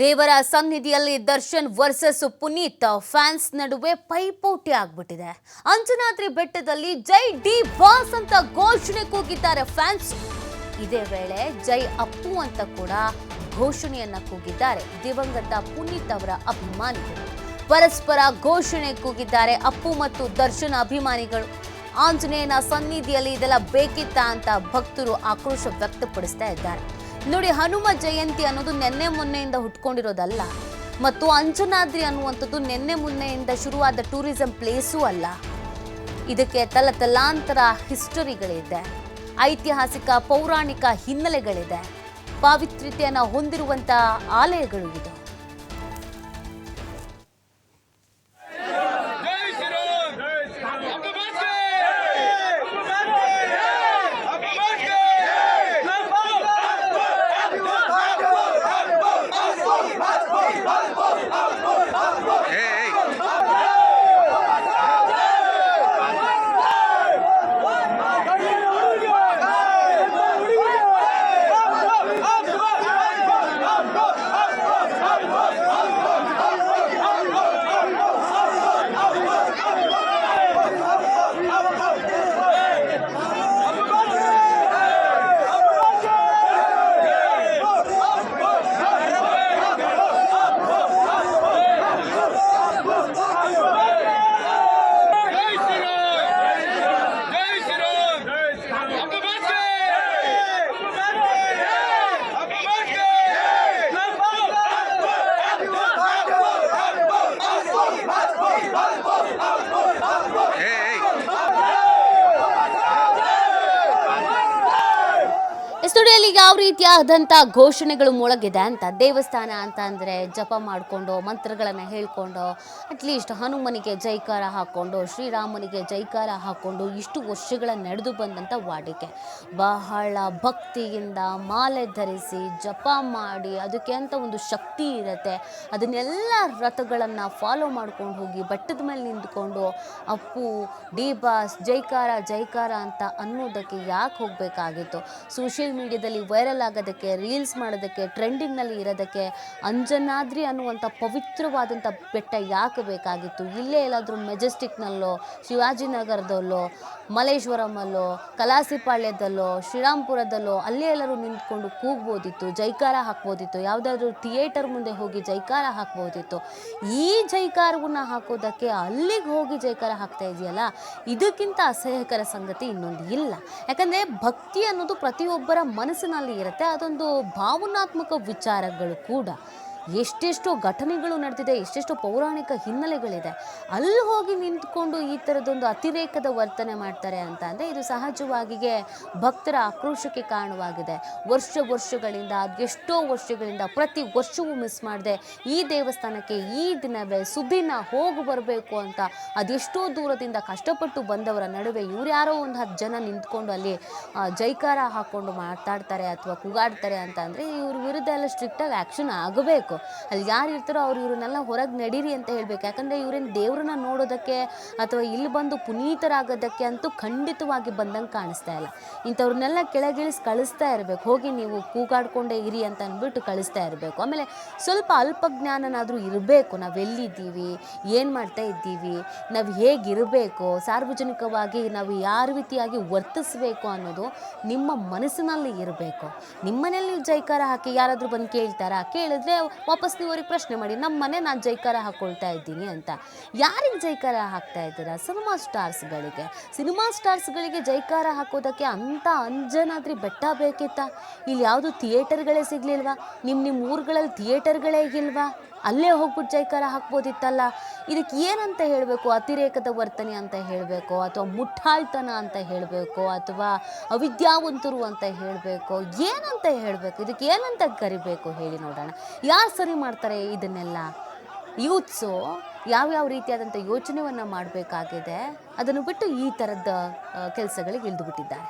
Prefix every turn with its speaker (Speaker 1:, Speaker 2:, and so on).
Speaker 1: ದೇವರ ಸನ್ನಿಧಿಯಲ್ಲಿ Darshan versus Puneeth fans ನಡುವೆ ಪೈಪೋಟಿ ಆಗ್ಬಿಟ್ಟಿದೆ. ಅಂಜನಾದ್ರಿ ಬೆಟ್ಟದಲ್ಲಿ ಜೈ ಡಿ ಬಾಸ್ ಅಂತ ಘೋಷಣೆ ಕೂಗಿದ್ದಾರೆ ಫ್ಯಾನ್ಸ್. ಇದೇ ವೇಳೆ ಜೈ ಅಪ್ಪು ಅಂತ ಕೂಡ ಘೋಷಣೆಯನ್ನ ಕೂಗಿದ್ದಾರೆ. ದಿವಂಗತ ಪುನೀತ್ ಅವರ ಅಭಿಮಾನಿಗಳು. ಪರಸ್ಪರ ಘೋಷಣೆ ಕೂಗಿದ್ದಾರೆ ಅಪ್ಪು ಮತ್ತು ದರ್ಶನ್ ಅಭಿಮಾನಿಗಳು. ಆಂಜನೇಯನ ಸನ್ನಿಧಿಯಲ್ಲಿ ಇದೆಲ್ಲ ಬೇಕಿತ್ತ ಅಂತ ಭಕ್ತರು ಆಕ್ರೋಶ ವ್ಯಕ್ತಪಡಿಸ್ತಾ ಇದ್ದಾರೆ. ನೋಡಿ, ಹನುಮ ಜಯಂತಿ ಅನ್ನೋದು ನೆನ್ನೆ ಮೊನ್ನೆಯಿಂದ ಹುಟ್ಕೊಂಡಿರೋದಲ್ಲ. ಮತ್ತು ಅಂಜನಾದ್ರಿ ಅನ್ನುವಂಥದ್ದು ನಿನ್ನೆ ಮೊನ್ನೆಯಿಂದ ಶುರುವಾದ ಟೂರಿಸಂ ಪ್ಲೇಸೂ ಅಲ್ಲ. ಇದಕ್ಕೆ ತಲ ತಲಾಂತರ ಹಿಸ್ಟರಿಗಳಿದೆ. ಐತಿಹಾಸಿಕ, ಪೌರಾಣಿಕ ಹಿನ್ನೆಲೆಗಳಿದೆ. ಪಾವಿತ್ರ್ಯತೆಯನ್ನು ಹೊಂದಿರುವಂಥ ಆಲಯಗಳು ಇದು. ಸ್ಟುಡಿಯೋಲಿ ಯಾವ ರೀತಿಯಾದಂಥ ಘೋಷಣೆಗಳು ಮೊಳಗಿದೆ ಅಂತ, ದೇವಸ್ಥಾನ ಅಂತ ಅಂದರೆ ಜಪ ಮಾಡಿಕೊಂಡು, ಮಂತ್ರಗಳನ್ನು ಹೇಳ್ಕೊಂಡು ಅಟ್ಲೀಸ್ಟ್ ಹನುಮನಿಗೆ ಜೈಕಾರ ಹಾಕ್ಕೊಂಡು ಶ್ರೀರಾಮನಿಗೆ ಜೈಕಾರ ಹಾಕ್ಕೊಂಡು ಇಷ್ಟು ವರ್ಷಗಳ ನಡೆದು ಬಂದಂಥ ವಾಡಿಕೆ. ಬಹಳ ಭಕ್ತಿಯಿಂದ ಮಾಲೆ ಧರಿಸಿ ಜಪ ಮಾಡಿ ಅದಕ್ಕೆ ಅಂತ ಒಂದು ಶಕ್ತಿ ಇರುತ್ತೆ. ಅದನ್ನೆಲ್ಲ ರಥಗಳನ್ನು ಫಾಲೋ ಮಾಡ್ಕೊಂಡು ಹೋಗಿ ಬೆಟ್ಟದ ಮೇಲೆ ನಿಂತ್ಕೊಂಡು ಅಪ್ಪು, ಡಿ ಜೈಕಾರ ಜೈಕಾರ ಅಂತ ಅನ್ನೋದಕ್ಕೆ ಯಾಕೆ ಹೋಗಬೇಕಾಗಿತ್ತು? ಸೋಷಿಯಲ್ ಮೀಡಿಯಾದಲ್ಲಿ ವೈರಲ್ ಆಗೋದಕ್ಕೆ ರೀಲ್ಸ್ ಮಾಡೋದಕ್ಕೆ ಟ್ರೆಂಡಿಂಗ್ನಲ್ಲಿ ಇರೋದಕ್ಕೆ ಅಂಜನಾದ್ರಿ ಅನ್ನುವಂಥ ಪವಿತ್ರವಾದಂಥ ಬೆಟ್ಟ ಯಾಕೆ ಬೇಕಾಗಿತ್ತು? ಇಲ್ಲೇ ಎಲ್ಲಾದರೂ ಮೆಜೆಸ್ಟಿಕ್ನಲ್ಲೋ ಶಿವಾಜಿನಗರದಲ್ಲೋ ಮಲೇಶ್ವರಮಲ್ಲೋ ಕಲಾಸಿಪಾಳ್ಯದಲ್ಲೋ ಶ್ರೀರಾಮ್ಪುರದಲ್ಲೋ ಅಲ್ಲೇ ಎಲ್ಲರೂ ನಿಂತ್ಕೊಂಡು ಕೂಗ್ಬೋದಿತ್ತು, ಜೈಕಾರ ಹಾಕ್ಬೋದಿತ್ತು, ಯಾವುದಾದ್ರೂ ಥಿಯೇಟರ್ ಮುಂದೆ ಹೋಗಿ ಜೈಕಾರ ಹಾಕ್ಬೋದಿತ್ತು. ಈ ಜೈಕಾರವನ್ನು ಹಾಕೋದಕ್ಕೆ ಅಲ್ಲಿಗೆ ಹೋಗಿ ಜೈಕಾರ ಹಾಕ್ತಾ ಇದೆಯಲ್ಲ? ಇದಕ್ಕಿಂತ ಅಸಹ್ಯಕರ ಸಂಗತಿ ಇನ್ನೊಂದು ಇಲ್ಲ. ಯಾಕಂದರೆ ಭಕ್ತಿ ಅನ್ನೋದು ಪ್ರತಿಯೊಬ್ಬರ ಮನಸ್ಸಿನಲ್ಲಿ ಇರುತ್ತೆ. ಅದೊಂದು ಭಾವನಾತ್ಮಕ ವಿಚಾರಗಳು ಕೂಡ. ಎಷ್ಟೆಷ್ಟು ಘಟನೆಗಳು ನಡೆದಿದೆ, ಎಷ್ಟೆಷ್ಟು ಪೌರಾಣಿಕ ಹಿನ್ನೆಲೆಗಳಿದೆ. ಅಲ್ಲಿ ಹೋಗಿ ನಿಂತ್ಕೊಂಡು ಈ ಥರದೊಂದು ಅತಿರೇಕದ ವರ್ತನೆ ಮಾಡ್ತಾರೆ ಅಂತ ಅಂದರೆ ಇದು ಸಹಜವಾಗಿಯೇ ಭಕ್ತರ ಆಕ್ರೋಶಕ್ಕೆ ಕಾರಣವಾಗಿದೆ. ವರ್ಷ ವರ್ಷಗಳಿಂದ, ಎಷ್ಟೋ ವರ್ಷಗಳಿಂದ ಪ್ರತಿ ವರ್ಷವೂ ಮಿಸ್ ಮಾಡಿದೆ, ಈ ದೇವಸ್ಥಾನಕ್ಕೆ ಈ ದಿನವೇ ಸುದಿನ ಹೋಗಿ ಬರಬೇಕು ಅಂತ ಅದೆಷ್ಟೋ ದೂರದಿಂದ ಕಷ್ಟಪಟ್ಟು ಬಂದವರ ನಡುವೆ ಇವ್ರು ಯಾರೋ ಒಂದು ಹತ್ತು ಜನ ನಿಂತ್ಕೊಂಡು ಅಲ್ಲಿ ಜೈಕಾರ ಹಾಕ್ಕೊಂಡು ಮಾತಾಡ್ತಾರೆ ಅಥವಾ ಕೂಗಾಡ್ತಾರೆ ಅಂತ ಅಂದರೆ ಇವ್ರ ವಿರುದ್ಧ ಎಲ್ಲ ಸ್ಟ್ರಿಕ್ಟಾಗಿ ಆ್ಯಕ್ಷನ್ ಆಗಬೇಕು. ಅಲ್ಲಿ ಯಾರು ಇರ್ತಾರೋ ಅವ್ರು ಇವ್ರನ್ನೆಲ್ಲ ಹೊರಗೆ ನಡೀರಿ ಅಂತ ಹೇಳಬೇಕು. ಯಾಕಂದರೆ ಇವ್ರೇನು ದೇವ್ರನ್ನ ನೋಡೋದಕ್ಕೆ ಅಥವಾ ಇಲ್ಲಿ ಬಂದು ಪುನೀತರಾಗೋದಕ್ಕೆ ಅಂತೂ ಖಂಡಿತವಾಗಿ ಬಂದಂಗೆ ಕಾಣಿಸ್ತಾ ಇಲ್ಲ. ಇಂಥವ್ರನ್ನೆಲ್ಲ ಕೆಳಗಿಳಿಸಿ ಕಳಿಸ್ತಾ ಇರಬೇಕು. ಹೋಗಿ ನೀವು ಕೂಗಾಡ್ಕೊಂಡೇ ಇರಿ ಅಂತ ಅಂದ್ಬಿಟ್ಟು ಕಳಿಸ್ತಾ ಇರಬೇಕು. ಆಮೇಲೆ ಸ್ವಲ್ಪ ಅಲ್ಪ ಜ್ಞಾನನಾದರೂ ಇರಬೇಕು. ನಾವು ಎಲ್ಲಿದ್ದೀವಿ? ಏನು ಮಾಡ್ತಾ ಇದ್ದೀವಿ? ನಾವು ಹೇಗಿರಬೇಕು? ಸಾರ್ವಜನಿಕವಾಗಿ ನಾವು ಯಾವ ರೀತಿಯಾಗಿ ವರ್ತಿಸಬೇಕು ಅನ್ನೋದು ನಿಮ್ಮ ಮನಸ್ಸಿನಲ್ಲಿ ಇರಬೇಕು. ನಿಮ್ಮ ಮನೇಲಿ ನೀವು ಜೈಕಾರ ಹಾಕಿ ಯಾರಾದರೂ ಬಂದು ಕೇಳ್ತಾರಾ? ಕೇಳಿದ್ರೆ ವಾಪಸ್ ನೀವು ಅವ್ರಿಗೆ ಪ್ರಶ್ನೆ ಮಾಡಿ, ನಮ್ಮ ಮನೆ ನಾನು ಜೈಕಾರ ಹಾಕ್ಕೊಳ್ತಾ ಇದ್ದೀನಿ ಅಂತ. ಯಾರಿಗೆ ಜೈಕಾರ ಹಾಕ್ತಾ ಇದ್ದೀರಾ? ಸಿನಿಮಾ ಸ್ಟಾರ್ಸ್ಗಳಿಗೆ. ಸಿನಿಮಾ ಸ್ಟಾರ್ಸ್ಗಳಿಗೆ ಜೈಕಾರ ಹಾಕೋದಕ್ಕೆ ಅಂಥ ಅಂಜನಾದ್ರಿ ಬೆಟ್ಟ ಬೇಕಿತ್ತಾ? ಇಲ್ಲಿ ಯಾವುದು ಥಿಯೇಟರ್ಗಳೇ ಸಿಗಲಿಲ್ವಾ? ನಿಮ್ಮ ನಿಮ್ಮ ಊರುಗಳಲ್ಲಿ ಥಿಯೇಟರ್ಗಳೇ ಇಲ್ವಾ? ಅಲ್ಲೇ ಹೋಗ್ಬಿಟ್ಟು ಜೈಕಾರ ಹಾಕ್ಬೋದಿತ್ತಲ್ಲ? ಇದಕ್ಕೆ ಏನಂತ ಹೇಳಬೇಕು? ಅತಿರೇಕದ ವರ್ತನೆ ಅಂತ ಹೇಳಬೇಕು, ಅಥವಾ ಮುಟ್ಟಾಳ್ತನ ಅಂತ ಹೇಳಬೇಕು, ಅಥವಾ ಅವಿದ್ಯಾವಂತರು ಅಂತ ಹೇಳಬೇಕು? ಏನಂತ ಹೇಳಬೇಕು? ಇದಕ್ಕೆ ಏನಂತ ಕರಿಬೇಕು ಹೇಳಿ ನೋಡೋಣ. ಯಾರು ಸರಿ ಮಾಡ್ತಾರೆ ಇದನ್ನೆಲ್ಲ? ಯೂತ್ಸು, ಯಾವ್ಯಾವ ರೀತಿಯಾದಂಥ ಯೋಚನೆಯನ್ನು ಮಾಡಬೇಕಾಗಿದೆ, ಅದನ್ನು ಬಿಟ್ಟು ಈ ಥರದ ಕೆಲಸಗಳಿಗೆ ಇಳಿದು ಬಿಟ್ಟಿದ್ದಾರೆ.